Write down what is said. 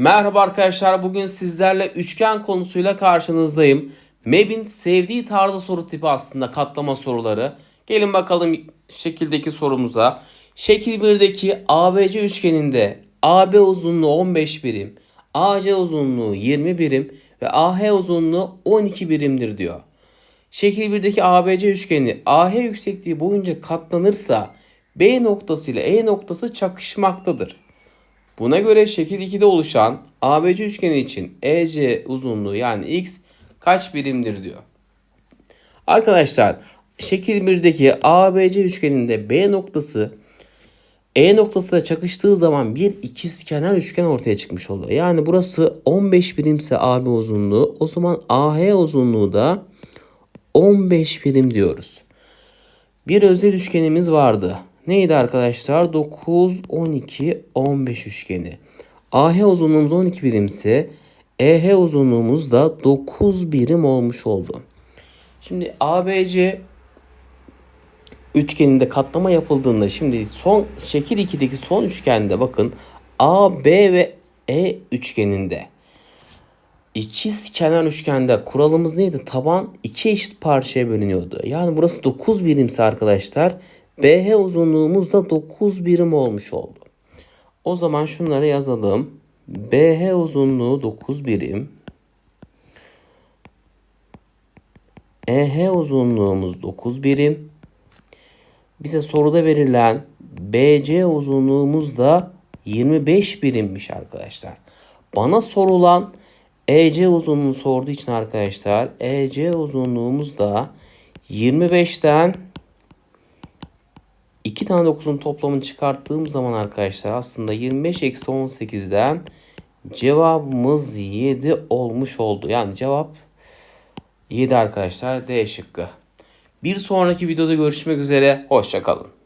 Merhaba arkadaşlar. Bugün sizlerle üçgen konusuyla karşınızdayım. MEB'in sevdiği tarzı soru tipi aslında katlama soruları. Gelin bakalım şekildeki sorumuza. Şekil 1'deki ABC üçgeninde AB uzunluğu 15 birim, AC uzunluğu 20 birim ve AH uzunluğu 12 birimdir diyor. Şekil 1'deki ABC üçgeni AH yüksekliği boyunca katlanırsa B noktası ile E noktası çakışmaktadır. Buna göre şekil 2'de oluşan ABC üçgeni için EC uzunluğu yani x kaç birimdir diyor. Arkadaşlar şekil 1'deki ABC üçgeninde B noktası E noktasıyla çakıştığı zaman bir ikizkenar üçgen ortaya çıkmış oluyor. Yani burası 15 birimse AB uzunluğu o zaman AH uzunluğu da 15 birim diyoruz. Bir özel üçgenimiz vardı. Neydi arkadaşlar? 9, 12, 15 üçgeni. AH uzunluğumuz 12 birimse EH uzunluğumuz da 9 birim olmuş oldu. Şimdi ABC üçgeninde katlama yapıldığında şimdi son şekil 2'deki son üçgende bakın AB ve E üçgeninde ikiz kenar üçgende kuralımız neydi? Taban iki eşit parçaya bölünüyordu. Yani burası 9 birimse arkadaşlar BH uzunluğumuz da 9 birim olmuş oldu. O zaman şunları yazalım. BH uzunluğu 9 birim. EH uzunluğumuz 9 birim. Bize soruda verilen BC uzunluğumuz da 25 birimmiş arkadaşlar. Bana sorulan EC uzunluğunu sorduğu için arkadaşlar EC uzunluğumuz da 25'ten 2 tane 9'un toplamını çıkarttığım zaman arkadaşlar aslında 25 eksi 18'den cevabımız 7 olmuş oldu. Yani cevap 7 arkadaşlar D şıkkı. Bir sonraki videoda görüşmek üzere. Hoşçakalın.